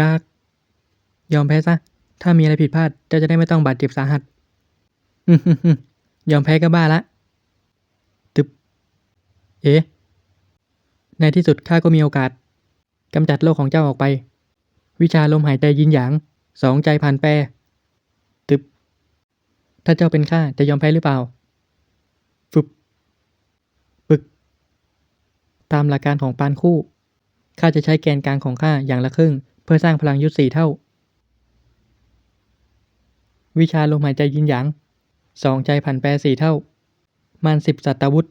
ยาก ยอมแพ้ซะ ถ้ามีอะไรผิดพลาดเจ้าจะได้ไม่ต้องบาดเจ็บสาหัสยอมแพ้ก็บ้าละ ตึบ เอ๊ะ ในที่สุดข้าก็มีโอกาสกำจัดโลกของเจ้าออกไป วิชาลมหายใจยินหยาง สองใจผ่านแปร ตึบ ถ้าเจ้าเป็นข้าจะยอมแพ้หรือเปล่า ฟึบ ปึก ตามหลักการของปานคู่ข้าจะใช้แกนกลางของข้าอย่างละครึ่ง เพื่อสร้างพลังยุทธสี่เท่า วิชาลมหายใจยินหยางสองใจผ่านแปรสี่เท่า มันสิบสัตวุธ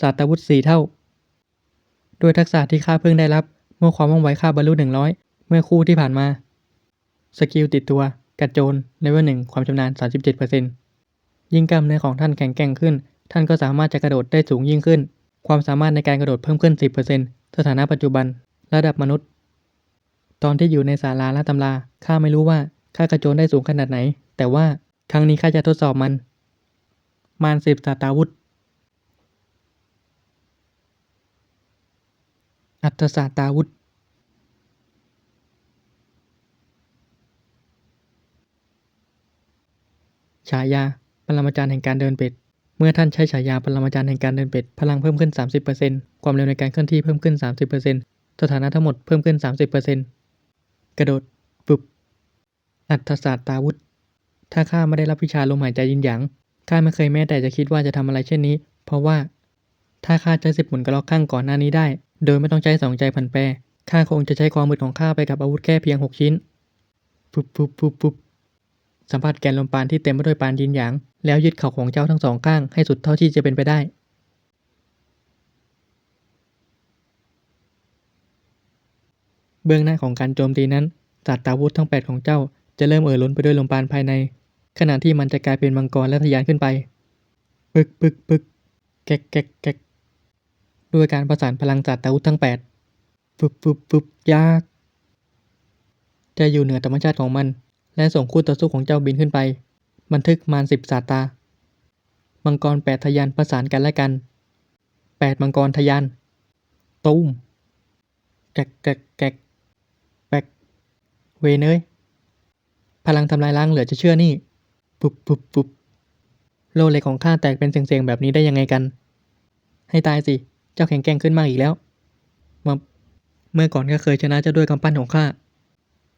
สัตวุธสี่เท่า ด้วยทักษะที่ข้าเพิ่งได้รับ เมื่อความว่องไวข้าบรรลุหนึ่งร้อยเมื่อคู่ที่ผ่านมา สกิลติดตัวกระโจนเลเวลหนึ่งความชำนาญ 37%ยิ่งกล้ามเนื้อของท่านแข็งแกร่งขึ้น ท่านก็สามารถจะกระโดดได้สูงยิ่งขึ้น ความสามารถในการกระโดดเพิ่มขึ้น 10%สถานะปัจจุบัน ระดับมนุษย์ ตอนที่อยู่ในศาลาและตำราข้าไม่รู้ว่าข้ากระโจนได้สูงขนาดไหน แต่ว่าครั้งนี้ข้าจะทดสอบมัน มารสิบสาตาวุธ อัตสาตาวุธ ฉายาปรมาจารย์แห่งการเดินเป็ด เมื่อท่านใช้ฉายาปรมาจารย์แห่งการเดินเป็ด พลังเพิ่มขึ้น 30%ความเร็วในการเคลื่อนที่เพิ่มขึ้น 30%สถานะทั้งหมดเพิ่มขึ้น 30% กระโดดปุบ อัตศาสตราวุธ ถ้าข้าไม่ได้รับวิชาลมหายใจยินหยางข้าไม่เคยแม้แต่จะคิดว่าจะทำอะไรเช่นนี้ เพราะว่า ถ้าข้าใช้สิบหมุนกระลอกข้างก่อนหน้านี้ได้ โดยไม่ต้องใช้สองใจผันแปรข้าคงจะใช้ความมืดของข้าไปกับอาวุธแค่เพียงหกชิ้นปุบปุบปุบปุบสัมผัสแกนลมปานที่เต็มไปด้วยปานยินหยาง แล้วยึดเข่าของเจ้าทั้งสองข้างให้สุดเท่าที่จะเป็นไปได้ เบื้องหน้าของการโจมตีนั้นศาสตราวุธทั้ง 8 ของเจ้าจะเริ่มเอ่อล้นไปด้วยลมปานภายใน ขณะที่มันจะกลายเป็นมังกรและทะยานขึ้นไป ปึกปึกปึกแก๊กแก๊กแก๊กด้วยการประสานพลังศาสตราวุธทั้ง8ปุ๊บปุ๊บปุ๊บยาก จะอยู่เหนือธรรมชาติของมัน และส่งคู่ต่อสู้ของเจ้าบินขึ้นไป บันทึกมารสิบสาตามังกรแปดทะยานประสานกันและกันแปดมังกรทะยานตูมแกกแกกแกก เวเอ้ยพลังทำลายล้างเหลือจะเชื่อนี่ ปุบปุบปุบโลเหล็กของข้าแตกเป็นเสียงๆ แบบนี้ได้ยังไงกัน ให้ตายสิ เจ้าแข็งแกร่งขึ้นมากอีกแล้วมาเมื่อก่อนก็เคยชนะเจ้าด้วยกำปั้นของข้า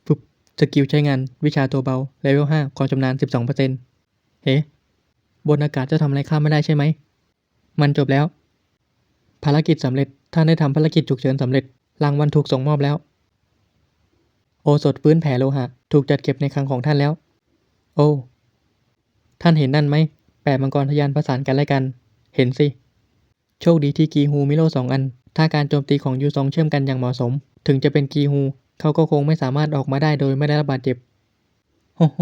ปุบสกิลใช้งาน วิชาตัวเบา เลเวล5ความชำนาญ12%เปอร์เซ็นต์เฮ้บนอากาศเจะทำอะไรข้าไม่ได้ใช่ไหม มันจบแล้ว ภารกิจสำเร็จ ท่านได้ทำภารกิจฉุกเฉินสำเร็จ รางวัลถูกส่งมอบแล้ว โอสถฟื้นแผ่โลหะ ถูกจัดเก็บในคลังของท่านแล้ว โอ้ ท่านเห็นนั่นไหม แปดมังกรทะยานประสานกันและกัน เห็นสิ โชคดีที่กีฮูมิโลสองอัน ถ้าการโจมตีของยูซองเชื่อมกันอย่างเหมาะสม ถึงจะเป็นกีฮู เขาก็คงไม่สามารถออกมาได้โดยไม่ได้รับบาดเจ็บ โฮโฮ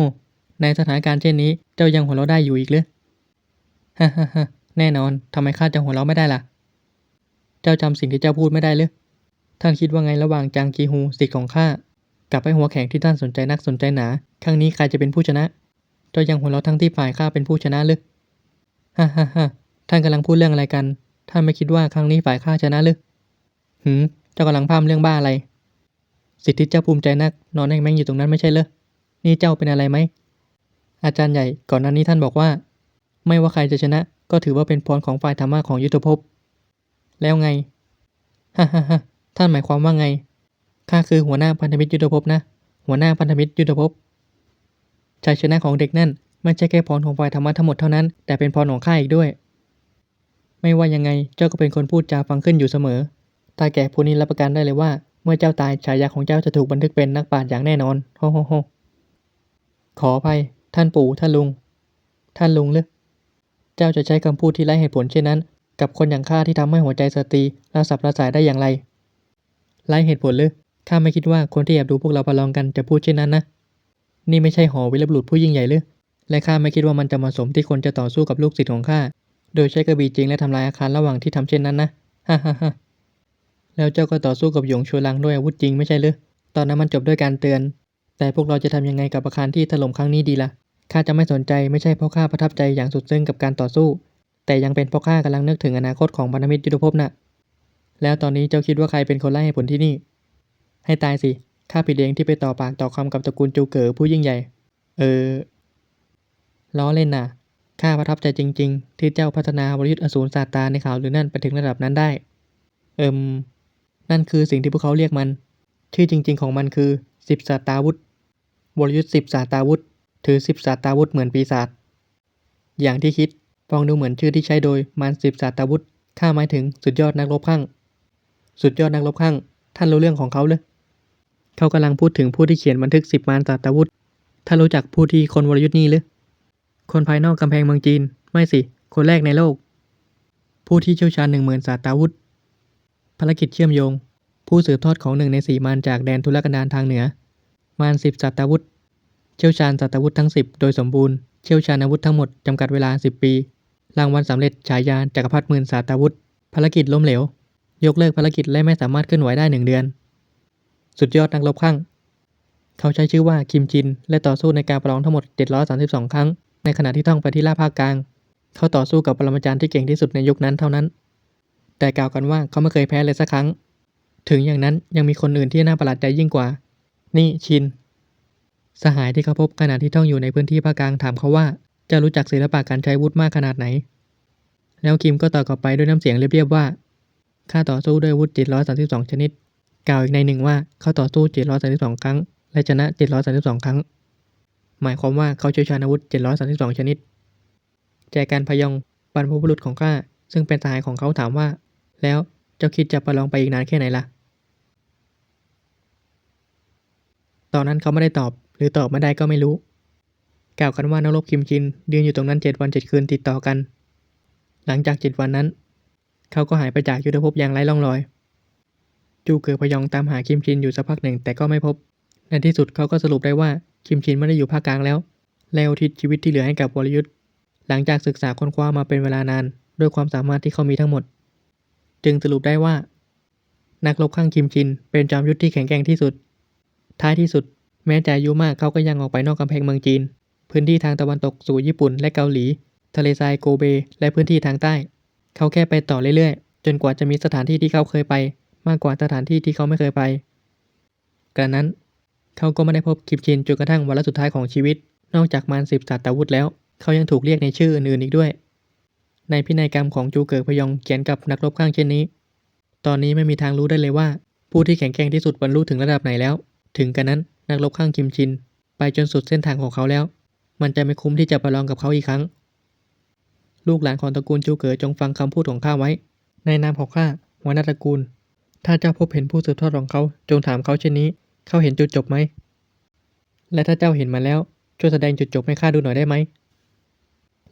ในสถานการณ์เช่นนี้ เจ้ายังหัวเราะได้อยู่อีกหรือฮ่าฮ่าฮ่าแน่นอนทำไมข้าจะหัวเราะไม่ได้ล่ะ เจ้าจำสิ่งที่เจ้าพูดไม่ได้หรือท่านคิดว่าไงระหว่างจางกีฮูสิทธิ์ของข้า กลับไอ้หัวแข็งที่ท่านสนใจนักสนใจหนา ครั้งนี้ใครจะเป็นผู้ชนะเจ้ายังหัวเราะทั้งที่ฝ่ายข้าเป็นผู้ชนะหรือฮ่าฮ่าฮ่าท่านกำลังพูดเรื่องอะไรกัน ท่านไม่คิดว่าครั้งนี้ฝ่ายข้าชนะหรือหืมเจ้ากำลังพามเรื่องบ้าอะไร สิทธิเจ้าภูมิใจนัก นอนแองแมงอยู่ตรงนั้นไม่ใช่เหรอ นี่เจ้าเป็นอะไรไหม อาจารย์ใหญ่ก่อนหน้านี้ท่านบอกว่า ไม่ว่าใครจะชนะ ก็ถือว่าเป็นพรของฝ่ายธรรมะของยุทธภพ แล้วไง ฮ่าฮ่าฮ่าท่านหมายความว่าไง ข้าคือหัวหน้าพันธมิตรยุทธภพนะ หัวหน้าพันธมิตรยุทธภพชัยชนะของเด็กนั่นไม่ใช่แค่พรของฝ่ายธรรมะทั้งหมดเท่านั้น แต่เป็นพรของข้าอีกด้วย ไม่ว่ายังไงเจ้าก็เป็นคนพูดจาฟังขึ้นอยู่เสมอ ตาแก่ผู้นี้รับประกันได้เลยว่า เมื่อเจ้าตายฉายาของเจ้าจะถูกบันทึกเป็นนักปราชญ์อย่างแน่นอนโฮโฮโฮขออภัย ท่านปู่ท่านลุง ท่านลุงหรือเจ้าจะใช้คำพูดที่ไร้เหตุผลเช่นนั้น กับคนอย่างข้าที่ทำให้หัวใจสตรีระสับระสายได้อย่างไรไร้เหตุผลหรือ ข้าไม่คิดว่าคนที่แอบดูพวกเราประลองกันจะพูดเช่นนั้นนะ นี่ไม่ใช่หอวีรบุรุษผู้ยิ่งใหญ่หรือ และข้าไม่คิดว่ามันจะเหมาะสมที่คนจะต่อสู้กับลูกศิษย์ของข้า โดยใช้กระบี่จริงและทำลายอาคารระหว่างที่ทำเช่นนั้นนะ ฮ่าฮ่าฮ่าแล้วเจ้าก็ต่อสู้กับหยงชัวลังด้วยอาวุธจริงไม่ใช่หรือ ตอนนั้นมันจบด้วยการเตือน แต่พวกเราจะทำยังไงกับอาคารที่ถล่มครั้งนี้ดีละ่ะ ข้าจะไม่สนใจไม่ใช่เพราะข้าประทับใจอย่างสุดซึ้งกับการต่อสู้ แต่ยังเป็นเพราะข้ากำลังนึกถึงอนาคตของพันธมิตรยุทธภพน่ะแล้วตอนนี้เจ้าคิดว่าใครเป็นคนไล่ให้ผลที่นี่ ให้ตายสิ ข้าผิดเองที่ไปต่อปากต่อคำกับตระกูลจูเก๋อผู้ยิ่งใหญ่ เออ ล้อเล่นน่ะ ข้าประทับใจจริง ๆ ที่เจ้าพัฒนาวรยุทธ์อสูรศาสตราในข่าวหรือนั่นไปถึงระดับนั้นได้ เอิมนั่นคือสิ่งที่พวกเขาเรียกมัน ชื่อจริง ๆ ของมันคือสิบศาสตราวุธวรยุทธ์สิบศาสตราวุธ ถือสิบศาสตราวุธเหมือนปีศาจ อย่างที่คิด ฟังดูเหมือนชื่อที่ใช้โดยมารสิบศาสตราวุธ ข้าหมายถึงสุดยอดนักรบข้าง สุดยอดนักรบข้าง ท่านรู้เรื่องของเขาเลย เขากำลังพูดถึงผู้ที่เขียนบันทึกสิบมารศาสตราวุธท่านรู้จักผู้ที่คนวรยุทธ์นี่หรือ คนภายนอกกำแพงเมืองจีน ไม่สิ คนแรกในโลก ผู้ที่เชี่ยวชาญหนึ่งหมื่นศาสตราวุธภารกิจเชื่อมโยง ผู้สืบทอดของหนึ่งในสี่มารจากแดนทุรกันดารทางเหนือ มารสิบศาสตราวุธเชี่ยวชาญศาสตราวุธทั้งสิบโดยสมบูรณ์ เชี่ยวชาญอาวุธทั้งหมดจำกัดเวลาสิบปี รางวัลสำเร็จฉายาจักรพรรดิหมื่นศาสตราวุธภารกิจล้มเหลว ยกเลิกภารกิจและไม่สามารถเคลื่อนไหวได้หนึ่งเดือน สุดยอดนักรบข้าง เขาใช้ชื่อว่าคิมจิน และต่อสู้ในการประลองทั้งหมด 732 ครั้ง ในขณะที่ท่องไปที่ล่าภาคกลาง เขาต่อสู้กับปรมาจารย์ที่เก่งที่สุดในยุคนั้นเท่านั้น แต่กล่าวกันว่าเขาไม่เคยแพ้เลยสักครั้ง ถึงอย่างนั้นยังมีคนอื่นที่น่าประหลาดใจยิ่งกว่า นี่ชิน สหายที่เขาพบขณะที่ท่องอยู่ในพื้นที่ภาคกลางถามเขาว่าจะรู้จักศิลปะการใช้วุธมากขนาดไหน แล้วคิมก็ตอบกลับไปด้วยน้ำเสียงเรียบๆว่า ข้าต่อสู้ด้วยอาวุธ732ชนิด กล่าวอีกในหนึ่งว่าเขาต่อสู้ 732 ครั้ง และชนะ 732 ครั้ง หมายความว่าเขาเชี่ยวชาญอาวุธ 732 ชนิด แจกันพยองบรรพบุรุษของข้าซึ่งเป็นสหายของเขาถามว่า แล้วเจ้าคิดจะประลองไปอีกนานแค่ไหนล่ะ ตอนนั้นเขาไม่ได้ตอบ หรือตอบไม่ได้ก็ไม่รู้ กล่าวกันว่านักรบคิมจินยืนอยู่ตรงนั้น7วัน7คืนติดต่อกัน หลังจาก7วันนั้น เขาก็หายไปจากยุทธภพอย่างไร้ร่องรอย จูเก๋อพยองตามหาคิมชินอยู่สักพักหนึ่งแต่ก็ไม่พบ ในที่สุดเขาก็สรุปได้ว่าคิมชินไม่ได้อยู่ภาคกลางแล้ว และอุทิศชีวิตที่เหลือให้กับวรยุทธ์หลังจากศึกษาค้นคว้ามาเป็นเวลานาน ด้วยความสามารถที่เขามีทั้งหมด จึงสรุปได้ว่า นักรบข้างคิมชิน เป็นจอมยุทธที่แข็งแกร่งที่สุด ท้ายที่สุด แม้จะอายุมากเขาก็ยังออกไปนอกกำแพงเมืองจีน พื้นที่ทางตะวันตกสู่ญี่ปุ่นและเกาหลี ทะเลทรายโกเบ และพื้นที่ทางใต้ เขาแค่ไปต่อเรื่อยๆ จนกว่าจะมีสถานที่ที่เขาเคยไป มากกว่าสถานที่ที่เขาไม่เคยไป กระนั้น เขาก็ไม่ได้พบคิมชินจนกระทั่งวันสุดท้ายของชีวิต นอกจากมารสิบศาสตราวุธแล้ว เขายังถูกเรียกในชื่ออื่นๆอีกด้วย ในพินัยกรรมของจูเก๋อพยองเขียนกับนักรบข้างเช่นนี้ ตอนนี้ไม่มีทางรู้ได้เลยว่า ผู้ที่แข็งแกร่งที่สุดบรรลุถึงระดับไหนแล้ว ถึงกันนั้นนักรบข้างคิมชิน ไปจนสุดเส้นทางของเขาแล้ว มันจะไม่คุ้มที่จะประลองกับเขาอีกครั้ง ลูกหลานของตระกูลจูเก๋อจงฟังคำพูดของข้าไว้ ในนามของข้าหัวหน้าตระกูล ถ้าเจ้าพบเห็นผู้สืบทอดของเขา จงถามเขาเช่นนี้ เขาเห็นจุดจบไหม และถ้าเจ้าเห็นมาแล้ว ช่วยแสดงจุดจบให้ข้าดูหน่อยได้ไหม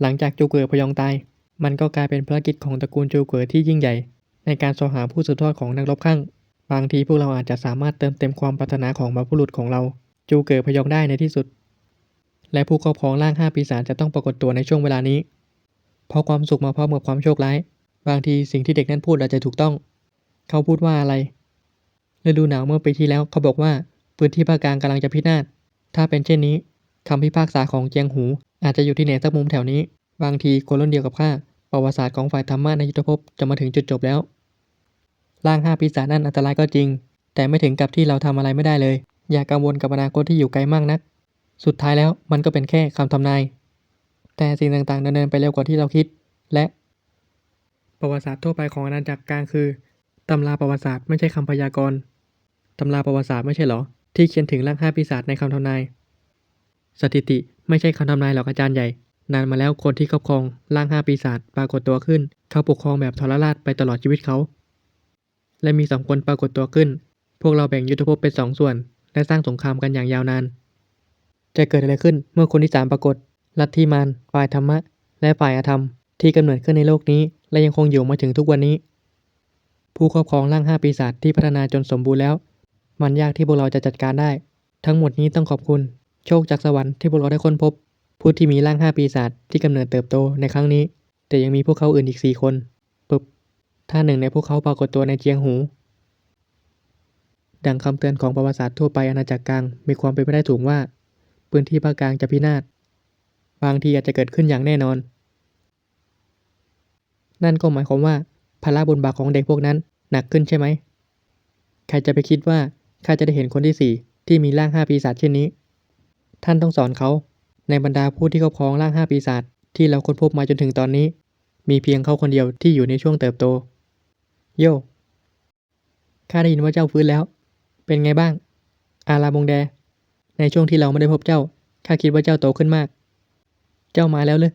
หลังจากจูเก๋อพยองตาย มันก็กลายเป็นภารกิจของตระกูลจูเก๋อที่ยิ่งใหญ่ ในการสอหาผู้สืบทอดของนักรบข้าง บางทีพวกเราอาจจะสามารถเติมเต็มความปรารถนาของบรรพบุรุษของเรา จูเก๋อพยองได้ในที่สุด และผู้ครอบครองร่างห้าปีศาจจะต้องปรากฏตัวในช่วงเวลานี้ เพราะความสุขมาพร้อมกับความโชคร้าย บางทีสิ่งที่เด็กนั้นพูดอาจจะถูกต้อง เขาพูดว่าอะไรฤดูหนาวเมื่อปีที่แล้วเขาบอกว่า พื้นที่ภาคกลางกำลังจะพินาศ ถ้าเป็นเช่นนี้คำพิพากษาของเจียงหู อาจจะอยู่ที่ไหนสักมุมแถวนี้ บางทีคนรุ่นเดียวกับข้า ประวัติศาสตร์ของฝ่ายธรรมะในยุทธภพจะมาถึงจุดจบแล้ว ร่างห้าปีศาจนั่นอันตรายก็จริง แต่ไม่ถึงกับที่เราทำอะไรไม่ได้เลย อย่ากังวลกับอนาคตที่อยู่ไกลมากนัก สุดท้ายแล้วมันก็เป็นแค่คำทำนาย แต่สิ่งต่างๆดำเนินไปเร็วกว่าที่เราคิด และ ประวัติศาสตร์ทั่วไปของอาณาจักรกลางคือ ตำราประวัติศาสตร์ไม่ใช่คำพยากรณ์ตำราประวัติศาสตร์ไม่ใช่หรอ ที่เขียนถึงร่างห้าปีศาจในคำทำนาย สถิติไม่ใช่คำทำนายหรอกอาจารย์ใหญ่ นานมาแล้วคนที่ครอบครองร่างห้าปีศาจปรากฏตัวขึ้น เขาปกครองแบบทรราชไปตลอดชีวิตเขา และมีสองคนปรากฏตัวขึ้น พวกเราแบ่งยุทธภพเป็นสองส่วน และสร้างสงครามกันอย่างยาวนาน จะเกิดอะไรขึ้นเมื่อคนที่สามปรากฏ ลัทธิมารฝ่ายธรรมะ และฝ่ายอธรรม ที่กำเนิดขึ้นในโลกนี้ และยังคงอยู่มาถึงทุกวันนี้ ผู้ครอบครองร่างห้าปีศาจที่พัฒนาจนสมบูรณ์แล้ว มันยากที่พวกเราจะจัดการได้ ทั้งหมดนี้ต้องขอบคุณ โชคจากสวรรค์ที่พวกเราได้ค้นพบ ผู้ที่มีร่างห้าปีศาจที่กำเนิดเติบโตในครั้งนี้ แต่ยังมีพวกเขาอื่นอีกสี่คนปึ๊บถ้าหนึ่งในพวกเขาปรากฏตัวในเจียงหู ดังคำเตือนของประวัติศาสตร์ทั่วไปอาณาจักรกลางมีความเป็นไปได้สูงว่า พื้นที่ภาคกลางจะพินาศบางทีอาจจะเกิดขึ้นอย่างแน่นอน นั่นก็หมายความว่า ภาระบนบ่าของเด็กพวกนั้นหนักขึ้นใช่ไหม ใครจะไปคิดว่าข้าจะได้เห็นคนที่สี่ที่มีร่างห้าปีศาจเช่นนี้ ท่านต้องสอนเขา ในบรรดาผู้ที่ครอบครองร่างห้าปีศาจที่เราค้นพบมาจนถึงตอนนี้ มีเพียงเขาคนเดียวที่อยู่ในช่วงเติบโต โยข้าได้ยินว่าเจ้าฟื้นแล้ว เป็นไงบ้าง อาราบงแด ในช่วงที่เราไม่ได้พบเจ้าข้าคิดว่าเจ้าโตขึ้นมาก เจ้ามาแล้วเลย